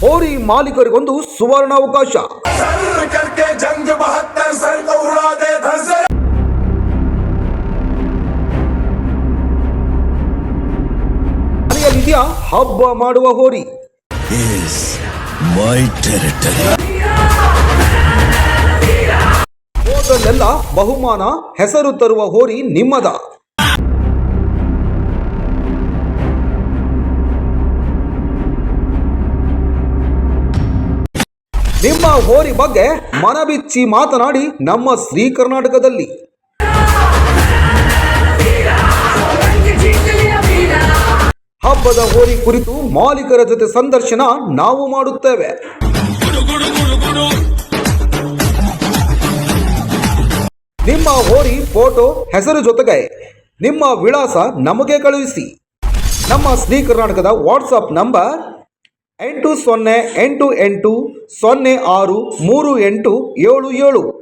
ಹೋರಿ ಮಾಲೀಕರಿಗೊಂದು ಸುವರ್ಣಾವಕಾಶ. ಮನೆಯಲ್ಲಿದೆಯಾ ಹಬ್ಬ ಮಾಡುವ ಹೋರಿ. ಹೋದಲ್ಲೆಲ್ಲ ಬಹುಮಾನ ಹೆಸರು ತರುವ ಹೋರಿ ನಿಮ್ಮದ. ನಿಮ್ಮ ಹೋರಿ ಬಗ್ಗೆ ಮನಬಿಚ್ಚಿ ಮಾತನಾಡಿ ನಮ್ಮ ಶ್ರೀ ಕರ್ನಾಟಕದಲ್ಲಿ ಹಬ್ಬದ ಹೋರಿ ಕುರಿತು ಮಾಲೀಕರ ಜೊತೆ ಸಂದರ್ಶನ ನಾವು ಮಾಡುತ್ತೇವೆ. ನಿಮ್ಮ ಹೋರಿ ಫೋಟೋ ಹೆಸರು ಜೊತೆಗೆ, ನಿಮ್ಮ ವಿಳಾಸ ನಮಗೆ ಕಳುಹಿಸಿ. ನಮ್ಮ ಶ್ರೀ ಕರ್ನಾಟಕದ ವಾಟ್ಸಪ್ ನಂಬರ್ ಎಂಟು ಸೊನ್ನೆ ಎಂಟು ಎಂಟು ಸೊನ್ನೆ ಆರು ಮೂರು ಎಂಟು ಏಳು ಏಳು.